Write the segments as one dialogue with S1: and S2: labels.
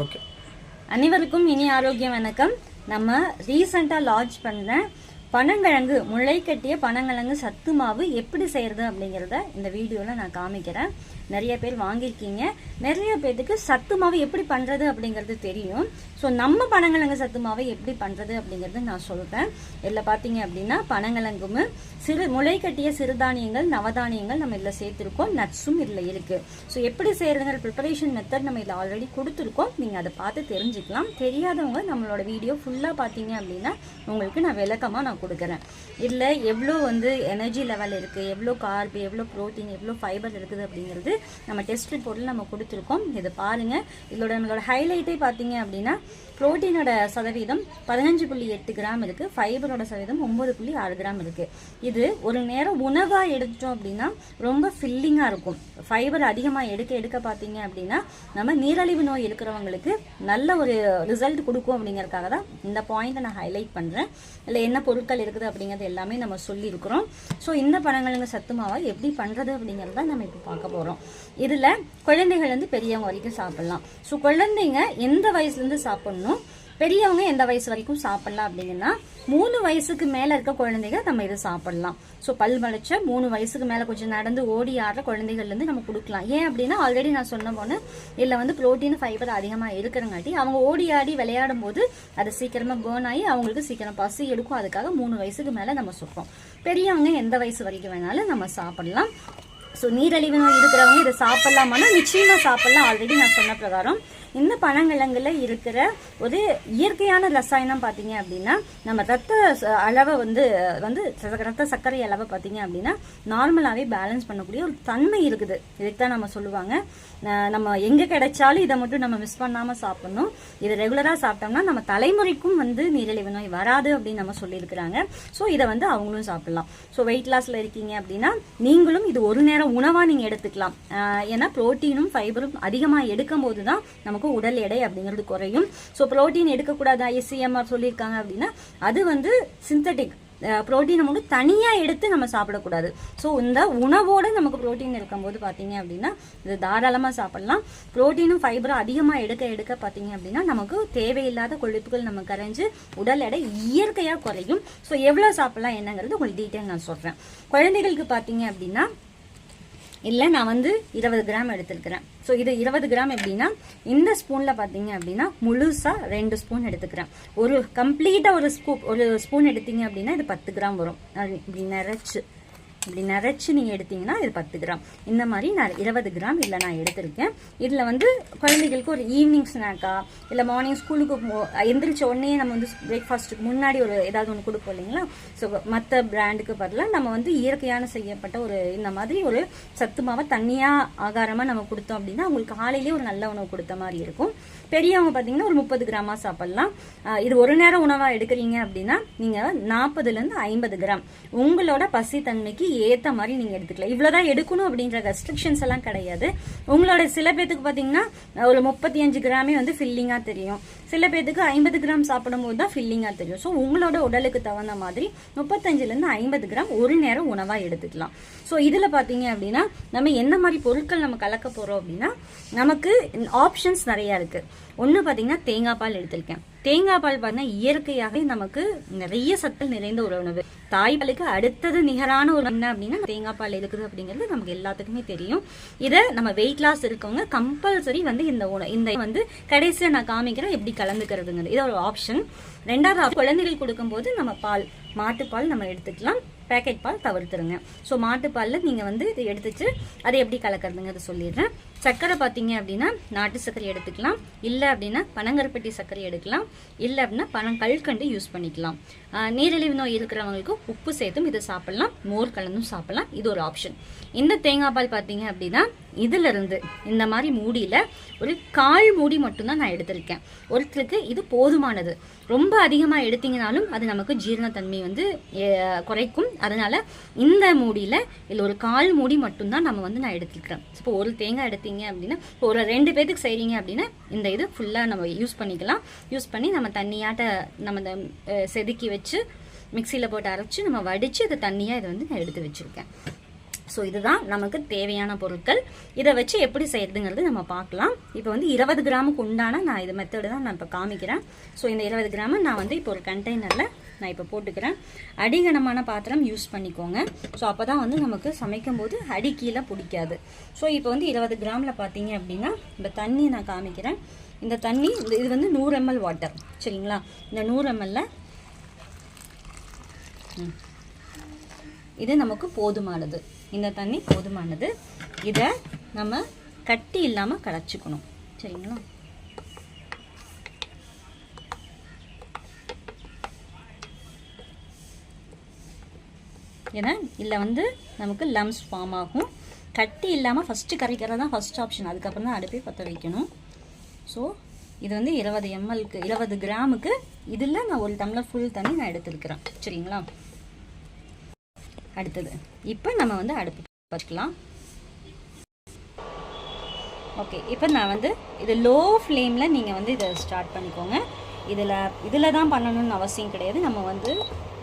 S1: Okay
S2: அனைவருக்கும் இனி ஆரோக்கியம் வணக்கம். நம்ம ரீசெண்டாக லான்ச் பண்ண பனங்கிழங்கு முளை கட்டிய பனங்கிழங்கு சத்து மாவு எப்படி செய்யறது அப்படிங்கிறத இந்த வீடியோவில் நான் காமிக்கிறேன். நிறைய பேர் வாங்கியிருக்கீங்க. நிறைய பேர்த்துக்கு சத்து மாவு எப்படி பண்ணுறது அப்படிங்கிறது தெரியும். ஸோ நம்ம பனங்கிழங்கு சத்து மாவை எப்படி பண்ணுறது அப்படிங்கிறது நான் சொல்கிறேன் இதில் பார்த்தீங்க அப்படின்னா பனங்கிழங்கும் சிறு முளை கட்டிய சிறுதானியங்கள் நவதானியங்கள் நம்ம இதில் சேர்த்துருக்கோம். நட்ஸும் இதில் இருக்குது ஸோ எப்படி செய்கிறதுங்கிற ப்ரிப்பரேஷன் மெத்தட் நம்ம இதில் ஆல்ரெடி கொடுத்துருக்கோம். நீங்கள் அதை பார்த்து தெரிஞ்சுக்கலாம். தெரியாதவங்க நம்மளோட வீடியோ ஃபுல்லாக பார்த்தீங்க அப்படின்னா உங்களுக்கு நான் விளக்கமாக நான் கொடுக்குறேன். இதில் எவ்வளோ வந்து எனர்ஜி லெவல் இருக்குது எவ்வளோ கார்பு எவ்வளோ ப்ரோட்டீன் எவ்வளோ ஃபைபர் இருக்குது அப்படிங்கிறது நம்ம டெஸ்ட் ரிப்போர்ட்டில் நம்ம கொடுத்துருக்கோம். இதை பாருங்கள் இதோட நம்மளோட ஹைலைட்டே பார்த்தீங்க அப்படின்னா ப்ரோட்டீனோட சதவீதம் பதினஞ்சு புள்ளி எட்டு கிராம் இருக்குது ஃபைபரோட சதவீதம் ஒம்பது புள்ளி ஆறு கிராம் இருக்குது இது ஒரு நேரம் உணவாக எடுத்துட்டோம் அப்படின்னா ரொம்ப ஃபில்லிங்காக இருக்கும். ஃபைபர் அதிகமாக எடுக்க எடுக்க பார்த்தீங்க அப்படின்னா நம்ம நீரழிவு நோய் இருக்கிறவங்களுக்கு நல்ல ஒரு ரிசல்ட் கொடுக்கும் அப்படிங்கிறதுக்காக தான் இந்த பாயிண்ட்டை நான் ஹைலைட் பண்ணுறேன் இல்லை என்ன பொருட்கள் இருக்குது அப்படிங்கிறது எல்லாமே நம்ம சொல்லியிருக்கிறோம். ஸோ இந்த பழங்களுங்க சத்து மாவை எப்படி பண்ணுறது அப்படிங்கிறத நம்ம இப்போ பார்க்க போகிறோம் இதில் குழந்தைகள் வந்து பெரியவங்க வரைக்கும் சாப்பிட்லாம். ஸோ குழந்தைங்க எந்த வயசுலேருந்து சாப்பிட்ணும்? பெரியவங்க எந்த வயசு வரைக்கும் சாப்பிட்லாம் அப்படிங்கன்னா மூணு வயசுக்கு மேலே இருக்க குழந்தைங்க நம்ம இதை சாப்பிடலாம். ஸோ பல் வளைச்ச மூணு வயசுக்கு மேலே கொஞ்சம் நடந்து ஓடி ஆடுற குழந்தைகள்லேருந்து நம்ம கொடுக்கலாம். ஏன் அப்படின்னா ஆல்ரெடி நான் சொன்ன போன இதுல வந்து புரோட்டீன் ஃபைபர் அதிகமாக இருக்கிறங்காட்டி அவங்க ஓடி ஆடி விளையாடும் போது அது சீக்கிரமாக பேர்ன் ஆகி அவங்களுக்கு சீக்கிரம் பசி எடுக்கும். அதுக்காக மூணு வயசுக்கு மேலே நம்ம சொல்றோம் பெரியவங்க எந்த வயசு வரைக்கும் வேணாலும் நம்ம சாப்பிடலாம். ஸோ நீரழிவு நோய் இருக்கிறவங்க இதை சாப்பிட்லாமான்னா நிச்சயமாக சாப்பிட்லாம். ஆல்ரெடி நான் சொன்ன பிரகாரம். இந்த பனங்கிழங்குல இருக்கிற ஒரு இயற்கையான ரசாயனம் பார்த்தீங்க அப்படின்னா நம்ம ரத்த அளவை வந்து வந்து ச- ரத்த சர்க்கரை அளவை பார்த்தீங்க அப்படின்னா நார்மலாகவே பேலன்ஸ் பண்ணக்கூடிய ஒரு தன்மை இருக்குது. இதுக்கு தான் நம்ம சொல்லுவாங்க. நம்ம எங்கே கிடைச்சாலும் இதை மட்டும் நம்ம மிஸ் பண்ணாமல் சாப்பிடணும். இதை ரெகுலராக சாப்பிட்டோம்னா நம்ம தலைமுறைக்கும் வந்து நீரிழிவு நோய் வராது அப்படின்னு நம்ம சொல்லியிருக்கிறாங்க. ஸோ இதை வந்து அவங்களும் சாப்பிடலாம். ஸோ வெயிட் லாஸில் இருக்கீங்க அப்படின்னா நீங்களும் இது ஒரு நேரம் உணவாக நீங்கள் எடுத்துக்கலாம். ஏன்னா புரோட்டீனும் ஃபைபரும் அதிகமாக எடுக்கும் போது தான் நமக்கு உடல் எடை அப்படிங்கிறது குறையும். ஸோ புரோட்டீன் எடுக்கக்கூடாது ஐசிஎம்ஆர் சொல்லியிருக்காங்க அப்படின்னா அது வந்து சிந்தட்டிக் புரோட்டீனை மட்டும் தனியாக எடுத்து நம்ம சாப்பிடக்கூடாது. ஸோ இந்த உணவோடு நமக்கு ப்ரோட்டீன் இருக்கும்போது பார்த்தீங்க அப்படின்னா இது தாராளமாக சாப்பிடலாம். புரோட்டீனும் ஃபைபரும் அதிகமாக எடுக்க எடுக்க பார்த்தீங்க அப்படின்னா நமக்கு தேவையில்லாத கொழுப்புகள் நம்ம கரைஞ்சு உடல் எடை இயற்கையாக குறையும். ஸோ எவ்வளோ சாப்பிடலாம் என்னங்கிறது உங்களுக்கு டீட்டெயில் நான் சொல்கிறேன் குழந்தைகளுக்கு பார்த்தீங்க அப்படின்னா இல்லை நான் வந்து இருபது கிராம் எடுத்துருக்கிறேன். ஸோ இது இருபது கிராம் எப்படின்னா இந்த ஸ்பூனில் பார்த்தீங்க அப்படின்னா முழுசாக ரெண்டு ஸ்பூன் எடுத்துக்கிறேன். ஒரு கம்ப்ளீட்டாக ஒரு ஸ்கூப் ஒரு ஸ்பூன் எடுத்தீங்க அப்படின்னா இது பத்து கிராம் வரும். அது இப்படி நிறைச்சு. இப்படி நிறச்சி நீங்கள் எடுத்தீங்கன்னா இது பத்து கிராம். இந்த மாதிரி நான் இருபது கிராம் இதில் நான் எடுத்திருக்கேன். இதில் வந்து குழந்தைகளுக்கு ஒரு ஈவினிங் ஸ்நாக்கா இல்லை மார்னிங் ஸ்கூலுக்கு எந்திரிச்ச உடனே நம்ம வந்து பிரேக்ஃபாஸ்ட்டுக்கு முன்னாடி ஒரு ஏதாவது ஒன்று கொடுப்போம் இல்லைங்களா? ஸோ மற்ற பிராண்டுக்கு பதிலாக நம்ம வந்து இயற்கையான செய்யப்பட்ட ஒரு இந்த மாதிரி ஒரு சத்து மாவை தண்ணியாக ஆகாரமாக நம்ம கொடுத்தோம் அப்படின்னா அவங்களுக்கு காலையிலேயே ஒரு நல்ல உணவு கொடுத்த மாதிரி இருக்கும். பெரியவங்க பார்த்தீங்கன்னா ஒரு முப்பது கிராமா சாப்பிடலாம். இது ஒரு நேரம் உணவாக எடுக்கிறீங்க அப்படின்னா நீங்கள் நாற்பதுலேருந்து ஐம்பது கிராம். உங்களோட பசி தன்மைக்கு ஏற்ற மாதிரி நீங்கள் எடுத்துக்கலாம். இவ்வளோதான் எடுக்கணும் அப்படின்ற ரெஸ்ட்ரிக்ஷன்ஸ் எல்லாம் கிடையாது. உங்களோட சில பேத்துக்கு பார்த்தீங்கன்னா ஒரு முப்பத்தி அஞ்சு கிராமே வந்து ஃபில்லிங்காக தெரியும். சில பேத்துக்கு ஐம்பது கிராம் சாப்பிடும்போது தான் ஃபில்லிங்காக தெரியும். ஸோ உங்களோட உடலுக்கு தகுந்த மாதிரி முப்பத்தஞ்சுலேருந்து ஐம்பது கிராம் ஒரு நேரம் உணவாக எடுத்துக்கலாம். ஸோ இதில் பார்த்தீங்க அப்படின்னா நம்ம என்ன மாதிரி பொருட்கள் நம்ம கலக்க போகிறோம் அப்படின்னா நமக்கு ஆப்ஷன்ஸ் நிறையா இருக்குது ஒன்று பார்த்தீங்கன்னா தேங்காய் பால் எடுத்திருக்கேன். தேங்காய் பால் பார்த்தீங்கன்னா இயற்கையாகவே நமக்கு நிறைய சத்தல் நிறைந்த ஒரு உணவு. தாய்ப்பாலுக்கு அடுத்தது நிகரான ஒரு என்ன அப்படின்னா தேங்காய் பால் இருக்குது அப்படிங்கிறது நமக்கு எல்லாத்துக்குமே தெரியும். இதை நம்ம வெயிட் லாஸ் இருக்கவங்க கம்பல்சரி வந்து இந்த இந்த வந்து கடைசியாக நான் காமிக்கிறேன் எப்படி கலந்துக்கிறதுங்கிறது. இது ஒரு ஆப்ஷன் ரெண்டாவது குழந்தைகள் கொடுக்கும்போது நம்ம பால் மாட்டுப்பால் நம்ம எடுத்துக்கலாம். பேக்கெட் பால் தவிர்த்துருங்க. ஸோ மாட்டுப்பாலில் நீங்கள் வந்து இதை எடுத்துட்டு அதை எப்படி கலக்கிறதுங்கிறது சொல்லிடுறேன். சர்க்கரை பார்த்தீங்க அப்படின்னா நாட்டு சர்க்கரை எடுத்துக்கலாம். இல்லை அப்படின்னா பனங்கருப்பட்டி சர்க்கரை எடுக்கலாம். இல்லை அப்படின்னா பனங்கல்கண்டு யூஸ் பண்ணிக்கலாம். நீரிழிவு நோய் இருக்கிறவங்களுக்கு உப்பு சேர்த்தும் இதை சாப்பிட்லாம். மோர் கலந்தும் சாப்பிட்லாம். இது ஒரு ஆப்ஷன் இந்த தேங்காய் பால் பார்த்தீங்க அப்படின்னா இதிலிருந்து இந்த மாதிரி மூடியில் ஒரு கால் மூடி மட்டும்தான் நான் எடுத்திருக்கேன். ஒருத்தருக்கு இது போதுமானது. ரொம்ப அதிகமாக எடுத்தீங்கனாலும் அது நமக்கு ஜீரணத்தன்மை வந்து குறைக்கும். அதனால் இந்த மூடியில் இதில் ஒரு கால் மூடி மட்டும்தான் நம்ம வந்து நான் எடுத்துக்கிறேன் இப்போ ஒரு தேங்காய் எடுத்தீங்க அப்படின்னா இப்போ ஒரு ரெண்டு பேத்துக்கு செய்கிறீங்க அப்படின்னா இந்த இது ஃபுல்லாக நம்ம யூஸ் பண்ணிக்கலாம். யூஸ் பண்ணி நம்ம தண்ணியாட்ட நம்ம செதுக்கி வச்சு மிக்சியில் போட்டு அரைச்சி நம்ம வடித்து அதை தண்ணியாக இதை வந்து நான் எடுத்து வச்சுருக்கேன். ஸோ இதுதான் நமக்கு தேவையான பொருட்கள். இதை வச்சு எப்படி செய்யறதுங்கிறது நம்ம பார்க்கலாம். இப்போ வந்து இருபது கிராமுக்கு உண்டான நான் இது மெத்தடு தான் நான் இப்போ காமிக்கிறேன். ஸோ இந்த இருபது கிராமை நான் வந்து இப்போ ஒரு கண்டெய்னரில் நான் இப்போ போட்டுக்கிறேன். அடிகனமான பாத்திரம் யூஸ் பண்ணிக்கோங்க. ஸோ அப்போ தான் வந்து நமக்கு சமைக்கும் போது அடி கீழே பிடிக்காது. ஸோ இப்போ வந்து இருபது கிராமில் பார்த்தீங்க அப்படின்னா இந்த தண்ணி நான் காமிக்கிறேன். இந்த தண்ணி இது வந்து நூறு எம்எல் வாட்டர் சரிங்களா? இந்த நூறு எம்எல்ல இது நமக்கு போதுமானது. இந்த தண்ணி போதுமானது. இதை நம்ம கட்டி இல்லாமல் கரைச்சிக்கணும். சரிங்களா? ஏன்னா இதில் வந்து நமக்கு லம்ஸ் ஃபார்ம் ஆகும். கட்டி இல்லாமல் ஃபஸ்ட்டு கரைக்கிறது தான் ஃபஸ்ட் ஆப்ஷன் அதுக்கப்புறம் தான் அடுப்பே பற்ற வைக்கணும். ஸோ இது வந்து இருபது எம்எல்க்கு இருபது கிராமுக்கு இதில் நான் ஒரு டம்ளர் ஃபுல் தண்ணி நான் எடுத்துருக்கிறேன். சரிங்களா? அடுத்தது. இப்போ நம்ம வந்து அடுப்பு வச்சுக்கலாம் ஓகே இப்போ நான் வந்து இது லோ ஃப்ளேமில் நீங்கள் வந்து இதை ஸ்டார்ட் பண்ணிக்கோங்க. இதில் இதில் தான் பண்ணணும்னு அவசியம் கிடையாது. நம்ம வந்து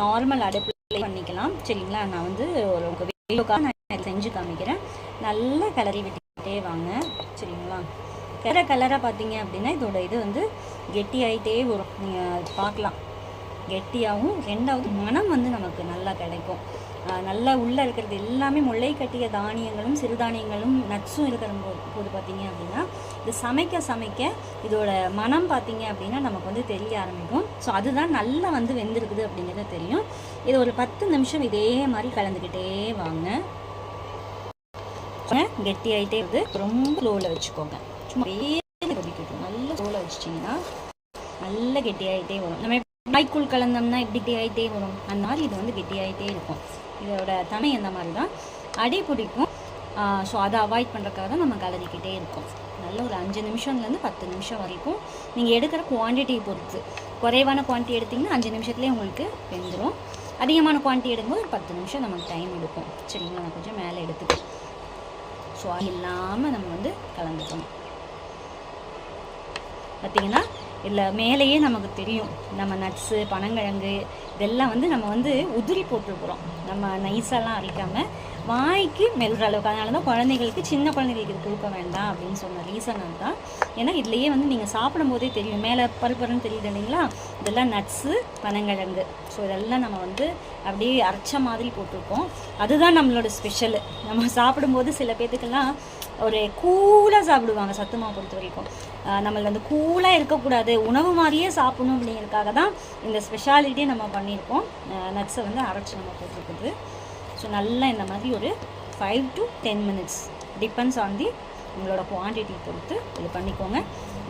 S2: நார்மல் அடுப்பில் பண்ணிக்கலாம். சரிங்களா? நான் வந்து ஒரு உங்கள் வீடியோக்காக நான் இதை செஞ்சு காமிக்கிறேன். நல்லா கலரி விட்டுக்கிட்டே வாங்க. சரிங்களா? கலர கலராக பார்த்தீங்க அப்படின்னா இதோட இது வந்து கெட்டி ஆகிட்டே வரும். நீங்கள் பார்க்கலாம். கெட்டியாகவும் ரெண்டாவது மனம் வந்து நமக்கு நல்லா கிடைக்கும். நல்லா உள்ளே இருக்கிறது எல்லாமே முளை கட்டிய தானியங்களும் சிறுதானியங்களும் நட்ஸும் இருக்கிற போது பார்த்தீங்க அப்படின்னா இது சமைக்க சமைக்க இதோட மனம் பார்த்தீங்க அப்படின்னா நமக்கு வந்து தெரிய ஆரம்பிக்கும். ஸோ அதுதான் நல்லா வந்து வெந்திருக்குது அப்படிங்கிறது தெரியும். இது ஒரு பத்து நிமிஷம் இதே மாதிரி கலந்துக்கிட்டே வாங்க. கெட்டியாயிட்டே வந்து வருது ரொம்ப லோவில் வச்சுக்கோங்க. சும்மா அப்படியே கொதிக்கட்டும் நல்ல லோவில் வச்சிட்டிங்கன்னா நல்ல கெட்டியாயிட்டே வரும். நம்ம மைக்குள் கலந்தோம்னா எப்படி கெட்டியாகிட்டே வரும். அந்த மாதிரி இது வந்து கெட்டியாகிட்டே இருக்கும். இதோட தமை அந்த மாதிரி தான் அடி பிடிக்கும். ஸோ அதை அவாய்ட் பண்ணுறக்காக தான் நம்ம கலரிக்கிட்டே இருக்கோம். நல்ல ஒரு அஞ்சு நிமிஷம்லேருந்து பத்து நிமிஷம் வரைக்கும் நீங்கள் எடுக்கிற குவான்டிட்டியை பொறுத்து. குறைவான குவான்டிட்டி எடுத்திங்கன்னா அஞ்சு நிமிஷத்துலேயே உங்களுக்கு வெந்துடும் அதிகமான குவான்டிட்டி எடுக்கும்போது ஒரு பத்து நிமிஷம் நமக்கு டைம் எடுக்கும். சரிங்களா? நான் கொஞ்சம் மேலே எடுத்துக்கிறேன். ஸோ அது இல்லாமல் நம்ம வந்து கலந்துக்கணும். பார்த்தீங்கன்னா இதில் மேலேயே நமக்கு தெரியும். நம்ம நட்ஸு பனங்கிழங்கு இதெல்லாம் வந்து நம்ம வந்து உதிரி போட்டுருக்குறோம். நம்ம நைஸெல்லாம் அரைக்காமல் வாய்க்கு மெல்கிற அளவுக்கு. அதனால தான் குழந்தைகளுக்கு சின்ன குழந்தைகளுக்கு இது கொடுக்க வேண்டாம் அப்படின்னு சொன்ன ரீசன் அதுதான் ஏன்னா இதுலேயே வந்து நீங்கள் சாப்பிடும் போதே தெரியும். மேலே பருப்பருன்னு தெரியுது இல்லைங்களா? இதெல்லாம் நட்ஸு பனங்கிழங்கு. ஸோ இதெல்லாம் நம்ம வந்து அப்படியே அரைச்ச மாதிரி போட்டிருக்கோம். அதுதான் நம்மளோட ஸ்பெஷலு நம்ம சாப்பிடும்போது சில பேர்த்துக்கெல்லாம் ஒரு கூலாக சாப்பிடுவாங்க சத்துமாவை பொறுத்த வரைக்கும் நம்மளுக்கு வந்து கூலாக இருக்கக்கூடாது உணவு மாதிரியே சாப்பிடணும் அப்படிங்கிறதுக்காக தான் இந்த ஸ்பெஷாலிட்டியை நம்ம பண்ணியிருக்கோம். நட்ஸை வந்து அரைச்சி நம்ம போட்டிருக்குது. ஸோ நல்லா இந்த மாதிரி ஒரு five to ten minutes depends on the உங்களோட குவான்டிட்டி பொறுத்து இது பண்ணிக்கோங்க.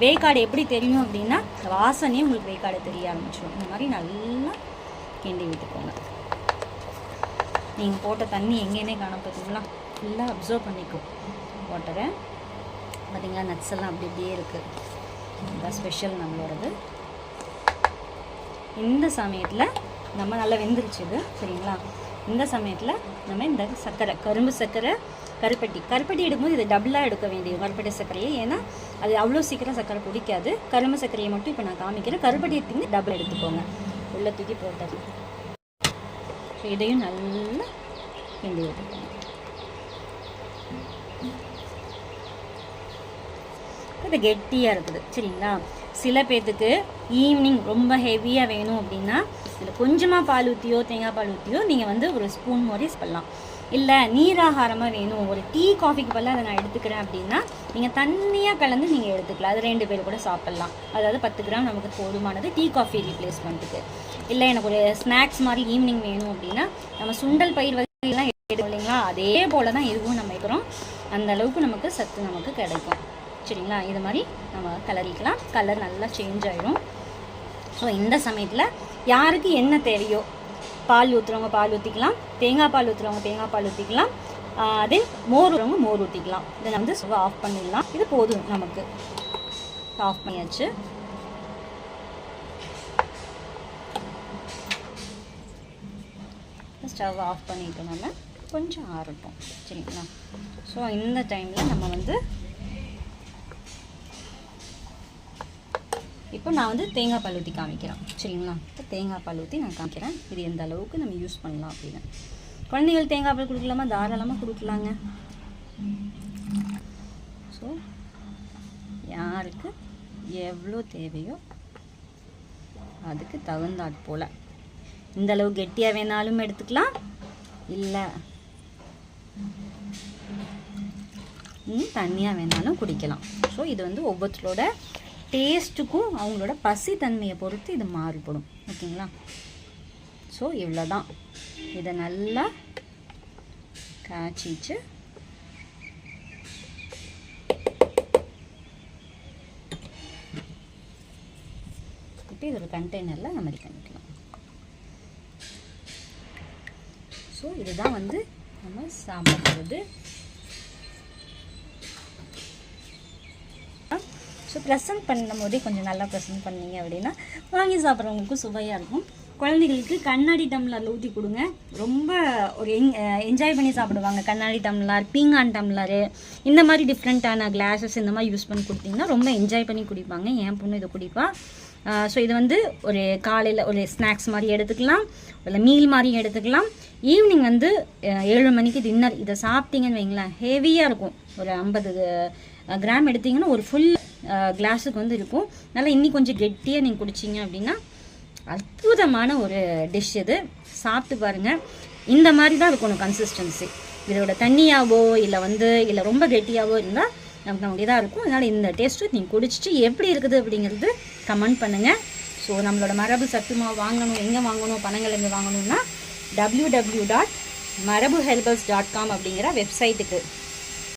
S2: வேக்காடு எப்படி தெரியும் அப்படின்னா வாசனையே உங்களுக்கு வேக்காடு தெரிய ஆரம்பிச்சிடும். இந்த மாதிரி நல்லா கிண்டி விட்டுக்கோங்க. நீங்கள் போட்ட தண்ணி எங்கேனே காண ஃபுல்லாக அப்சர்வ் பண்ணிக்கும் வாட்டரை பார்த்திங்களா நட்ஸ் எல்லாம் அப்படி அப்படியே இருக்குது இதுதான் ஸ்பெஷல் நம்மளோடது. இந்த சமயத்தில் நம்ம நல்லா வெந்துருச்சு இது சரிங்களா? இந்த சமயத்தில் நம்ம இந்த சர்க்கரை கரும்பு சர்க்கரை கருப்பட்டி. கருப்பட்டி எடுக்கும்போது இது டபுளாக எடுக்க வேண்டியது கருப்பட்டி சர்க்கரையை. ஏன்னா அது அவ்வளோ சீக்கிரம் சர்க்கரை பிடிக்காது. கரும்பு சர்க்கரையை மட்டும் இப்போ நான் காமிக்கிறேன். கருப்பட்டி எடுத்தீங்க டபுள் எடுத்துக்கோங்க. உள்ள தூக்கி போட்டது ஸோ இதையும் நல்லா கிண்டி விட்டுக்கோங்க இது கெட்டியாக இருக்குது. சரிங்களா? சில பேர்த்துக்கு ஈவினிங் ரொம்ப ஹெவியாக வேணும் அப்படின்னா இதில் கொஞ்சமாக பால் ஊற்றியோ தேங்காய் பால் ஊற்றியோ நீங்கள் வந்து ஒரு ஸ்பூன் மாதிரி பண்ணலாம். இல்லை நீராகாரமாக வேணும். ஒரு டீ காஃபிக்கு பதிலாக அதை நான் எடுத்துக்கிறேன் அப்படின்னா நீங்கள் தண்ணியாக கலந்து நீங்கள் எடுத்துக்கலாம். அது ரெண்டு பேர் கூட சாப்பிட்லாம். அதாவது பத்து கிராம் நமக்கு போதுமானது டீ காஃபி ரீப்ளேஸ் பண்ணுறதுக்கு இல்லை எனக்கு ஒரு ஸ்நாக்ஸ் மாதிரி ஈவினிங் வேணும் அப்படின்னா நம்ம சுண்டல் பயிர் வகையெல்லாம் எடுக்கும் இல்லைங்களா? அதே போல் தான் இதுவும் நம்ம வைக்கிறோம் அந்த அளவுக்கு நமக்கு சத்து நமக்கு கிடைக்கும். சரிங்களா? இது மாதிரி நம்ம கலரிக்கலாம். கலர் நல்லா சேஞ்ச் ஆகிடும் ஸோ இந்த சமயத்தில் யாருக்கு என்ன தேவையோ பால் ஊற்றுறவங்க பால் ஊற்றிக்கலாம் தேங்காய் பால் ஊற்றுறவங்க தேங்காய் பால் ஊற்றிக்கலாம் அதே மோர் ஊறவங்க மோர் ஊற்றிக்கலாம் இதை வந்து சுவை ஆஃப் பண்ணிடலாம். இது போதும் நமக்கு. ஆஃப் பண்ணியாச்சு. ஸ்டவ் ஆஃப் பண்ணிட்டு நம்ம. கொஞ்சம் ஆறட்டும். சரிங்களா? ஸோ இந்த டைமில் நம்ம வந்து இப்போ நான் வந்து தேங்காய் பால் ஊற்றி காமிக்கிறேன். சரிங்களா? இப்போ தேங்காய் பால் ஊற்றி நான் காமிக்கிறேன். இது எந்த அளவுக்கு நம்ம யூஸ் பண்ணலாம் அப்படின்னு. குழந்தைகள் தேங்காய் பால் கொடுக்கலாமா? தாராளமாக கொடுக்கலாங்க. ஸோ யாருக்கு எவ்வளோ தேவையோ அதுக்கு தகுந்தாற் போல். இந்த அளவு கெட்டியாக வேணாலும் எடுத்துக்கலாம். இல்லை. தண்ணியாக வேணாலும் குடிக்கலாம். ஸோ இது வந்து ஒவ்வொருத்தரோட டேஸ்ட்டுக்கும் அவங்களோட பசி தன்மையை பொறுத்து இது மாறுபடும். ஓகேங்களா? ஸோ இவ்வளோ தான் இதை நல்லா காய்ச்சிச்சு இப்போ இது ஒரு கண்டெய்னரில் நம்ம ரெடி பண்ணிக்கலாம். ஸோ இதுதான் வந்து நம்ம சாப்பிட்றது ஸோ ப்ரெசன்ட் பண்ணும் போதே கொஞ்சம் நல்லா ப்ரெசன்ட் பண்ணீங்க அப்படின்னா வாங்கி சாப்பிட்றவங்களுக்கும் சுவையாக இருக்கும். குழந்தைகளுக்கு கண்ணாடி டம்ளரில் ஊற்றி கொடுங்க. ரொம்ப ஒரு என் என்ஜாய் பண்ணி சாப்பிடுவாங்க. கண்ணாடி டம்ளர் பீங்கான் டம்ளரு இந்த மாதிரி டிஃப்ரெண்ட்டான கிளாஸஸ் இந்த மாதிரி யூஸ் பண்ணி கொடுத்தீங்கன்னா ரொம்ப என்ஜாய் பண்ணி குடிப்பாங்க. என் பொண்ணு இதை குடிப்பா. ஸோ இது வந்து ஒரு காலையில் ஒரு ஸ்நாக்ஸ் மாதிரி எடுத்துக்கலாம். இல்லை மீல் மாதிரியும் எடுத்துக்கலாம். ஈவினிங் வந்து ஏழு மணிக்கு டின்னர் இதை சாப்பிட்டீங்கன்னு வைங்களேன் ஹெவியாக இருக்கும். ஒரு ஐம்பது கிராம் எடுத்தீங்கன்னா ஒரு ஃபுல் கிளாஸுக்கு வந்து இருக்கும். நல்லா இன்னி கொஞ்சம் கெட்டியாக நீங்கள் குடிச்சிங்க அப்படின்னா அற்புதமான ஒரு டிஷ் இது. சாப்பிட்டு பாருங்கள் இந்த மாதிரி தான் இருக்கணும் கன்சிஸ்டன்சி இதோட தண்ணியாவோ இல்லை வந்து இல்லை ரொம்ப கெட்டியாவோ இருந்தால் நமக்கு நமக்கு இதாக இருக்கும். அதனால் இந்த டேஸ்ட்டு நீங்கள் குடிச்சிட்டு எப்படி இருக்குது அப்படிங்கிறது கமெண்ட் பண்ணுங்கள் ஸோ நம்மளோட மரபு சத்துமா வாங்கணும் எங்கே வாங்கணும் பணங்கள் வாங்கணும்னா www.marabuherbals.com டாட் மரபு ஹெல்பர்ஸ் டாட் காம் அப்படிங்கிற வெப்சைட்டுக்கு